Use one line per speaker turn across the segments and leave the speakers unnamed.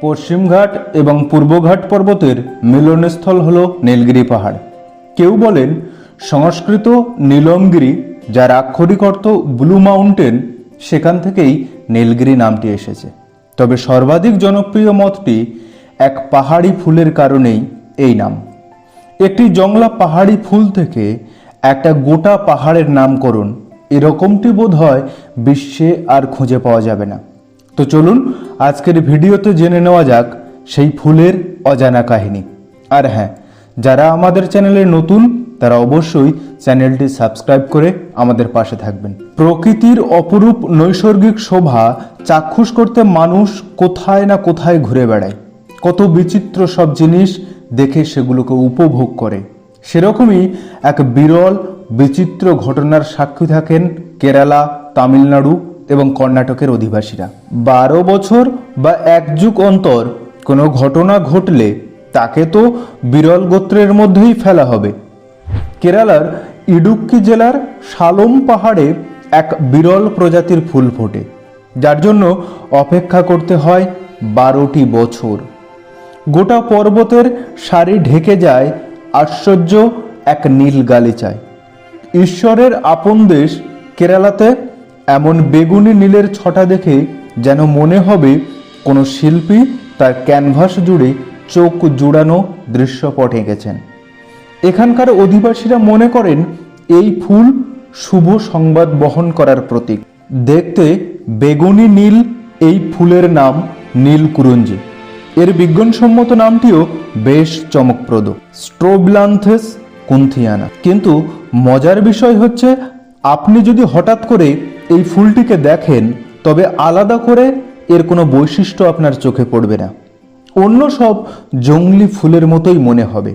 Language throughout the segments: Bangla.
পশ্চিমঘাট এবং পূর্বঘাট পর্বতের মিলনস্থল হল নীলগিরি পাহাড়। কেউ বলেন, সংস্কৃত নীলমগিরি, যার আক্ষরিক অর্থ ব্লু মাউন্টেন, সেখান থেকেই নীলগিরি নামটি এসেছে। তবে সর্বাধিক জনপ্রিয় মতটি এক পাহাড়ি ফুলের কারণেই এই নাম। একটি জংলা পাহাড়ি ফুল থেকে একটা গোটা পাহাড়ের নামকরণ, এরকমটি বোধ হয় বিশ্বে আর খুঁজে পাওয়া যাবে না। তো চলুন আজকের ভিডিওতে জেনে নেওয়া যাক সেই ফুলের অজানা কাহিনী। আর হ্যাঁ যারা আমাদের চ্যানেলে নতুন, তারা অবশ্যই চ্যানেলটি সাবস্ক্রাইব করে আমাদের পাশে থাকবেন। প্রকৃতির অপরূপ নৈসর্গিক শোভা চাক্ষুষ করতে মানুষ কোথায় না কোথায় ঘুরে বেড়ায়। কত বিচিত্র সব জিনিস দেখে সেগুলোকে উপভোগ করে। সেরকমই এক বিরল, বিচিত্র ঘটনার সাক্ষী থাকেন কেরালা, তামিলনাড়ু এবং কর্ণাটকের অধিবাসীরা। বারো বছর বা এক যুগ অন্তর কোনো ঘটনা ঘটলে তাকে তো বিরল গোত্রের মধ্যেই ফেলা হবে। কেরালার ইডুক্কি জেলার শালম পাহাড়ে এক বিরল প্রজাতির ফুল ফোটে, যার জন্য অপেক্ষা করতে হয় বারোটি বছর। গোটা পর্বতের সারি ঢেকে যায় আশ্চর্য এক নীল গালিচায়। ঈশ্বরের আপন দেশ কেরালাতে এমন বেগুনি নীলের ছটা দেখে যেন মনে হবে কোনো শিল্পী তার ক্যানভাস জুড়ে চোখ জুড়ানো দৃশ্যপট এঁকেছেন। এখানকার অধিবাসীরা মনে করেন এই ফুল শুভ সংবাদ বহন করার প্রতীক। দেখতে বেগুনি নীল, এই ফুলের নাম নীলকুরঞ্জি। এর বিজ্ঞানসম্মত নামটিও বেশ চমকপ্রদ। স্ট্রোবলান্থেস কুন্থিয়ানা। কিন্তু মজার বিষয় হচ্ছে, আপনি যদি হঠাৎ করে এই ফুলটিকে দেখেন, তবে আলাদা করে এর কোনো বৈশিষ্ট্য আপনার চোখে পড়বে না। অন্য সব জংলি ফুলের মতোই মনে হবে।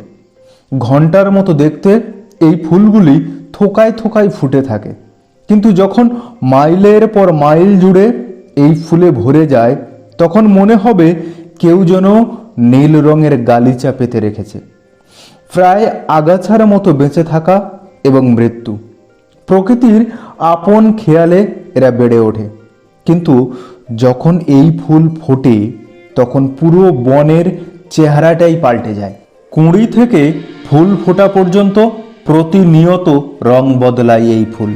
ঘণ্টার মতো দেখতে এই ফুলগুলি থোকায় থোকায় ফুটে থাকে। কিন্তু যখন মাইলের পর মাইল জুড়ে এই ফুলে ভরে যায়, তখন মনে হবে কেউ যেন নীল রঙের গালিচা পেতে রেখেছে। প্রায় আগাছার মতো বেঁচে থাকা এবং মৃত্যু। প্রকৃতির আপন খেয়ালে এরা বেড়ে ওঠে। কিন্তু যখন এই ফুল ফোটে, তখন পুরো বনের চেহারাটাই পাল্টে যায়। কুঁড়ি থেকে ফুল ফোটা পর্যন্ত প্রতিনিয়ত রং বদলায় এই ফুল।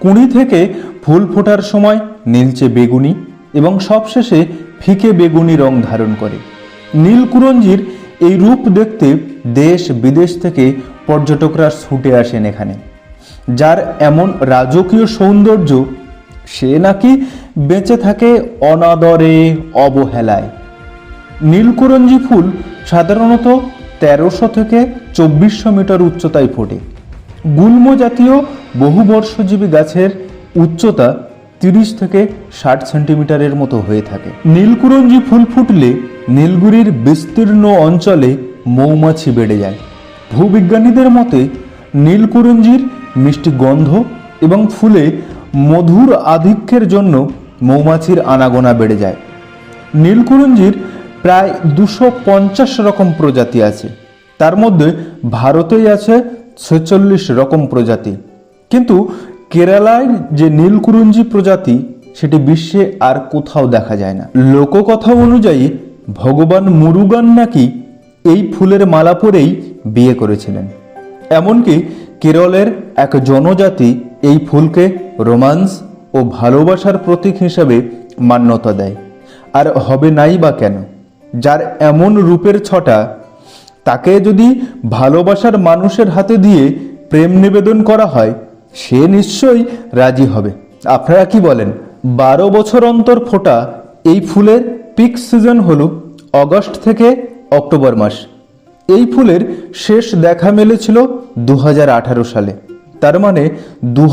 কুঁড়ি থেকে ফুল ফোটার সময় নীলচে বেগুনি এবং সবশেষে ফিকে বেগুনি রং ধারণ করে। নীলকুরঞ্জির এই রূপ দেখতে দেশ বিদেশ থেকে পর্যটকরা ছুটে আসেন এখানে। যার এমন রাজকীয় সৌন্দর্য, সে নাকি বেঁচে থাকে অনাদরে, অবহেলায়। নীলকুরঞ্জি ফুল সাধারণত তেরোশো থেকে চব্বিশশো মিটার উচ্চতায় ফোটে। গুল্ম জাতীয় বহুবর্ষজীবী গাছের উচ্চতা তিরিশ থেকে ষাট সেন্টিমিটারের মতো হয়ে থাকে। নীলকুরঞ্জি ফুল ফুটলে নীলগুড়ির বিস্তীর্ণ অঞ্চলে মৌমাছি বেড়ে যায়। ভূবিজ্ঞানীদের মতে, নীলকুরঞ্জির মিষ্টি গন্ধ এবং ফুলে মধুর আধিক্যের জন্য মৌমাছির আনাগোনা বেড়ে যায়। নীলকুরঞ্জির প্রায় দুশো পঞ্চাশ রকম প্রজাতি আছে। তার মধ্যে ভারতেই আছে ছেচল্লিশ রকম প্রজাতি। কিন্তু কেরালায় যে নীলকুরঞ্জি প্রজাতি, সেটি বিশ্বে আর কোথাও দেখা যায় না। লোককথা অনুযায়ী ভগবান মুরুগান নাকি এই ফুলের মালা পরেই বিয়ে করেছিলেন। এমনকি কেরলের এক জনজাতি এই ফুলকে রোমান্স ও ভালোবাসার প্রতীক হিসাবে মান্যতা দেয়। আর হবে নাই বা কেন? যার এমন রূপের ছটা, তাকে যদি ভালোবাসার মানুষের হাতে দিয়ে প্রেম নিবেদন করা হয়, সে নিশ্চয়ই রাজি হবে। আপনারা কি বলেন, বারো বছর অন্তর ফোটা এই ফুলের পিক সিজন হল অগস্ট থেকে অক্টোবর মাস। এই ফুলের শেষ দেখা মেলেছিল দু হাজার আঠারো সালে। তার মানে দু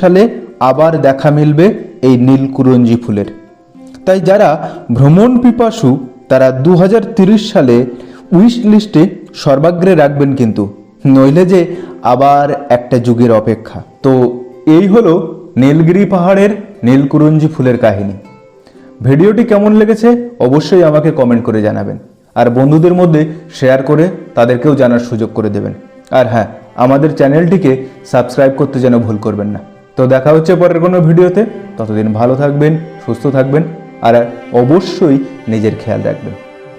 সালে আবার দেখা মিলবে এই নীলকুরঞ্জি ফুলের। তাই যারা ভ্রমণ পিপাসু, তারা দু সালে উইশ লিস্টে সর্বাগ্রে রাখবেন কিন্তু, নইলে যে আবার একটা যুগের অপেক্ষা। তো এই হলো নীলগিরি পাহাড়ের নীলকুরঞ্জি ফুলের কাহিনী। ভিডিওটি কেমন লেগেছে অবশ্যই আমাকে কমেন্ট করে জানাবেন। আর বন্ধুদের মধ্যে শেয়ার করে তাদেরকেও জানার সুযোগ করে দেবেন। আর হ্যাঁ আমাদের চ্যানেলটিকে সাবস্ক্রাইব করতে যেন ভুল করবেন না। তো দেখা হচ্ছে পরের কোনো ভিডিওতে। ততদিন ভালো থাকবেন, সুস্থ থাকবেন, আর অবশ্যই নিজের খেয়াল রাখবেন।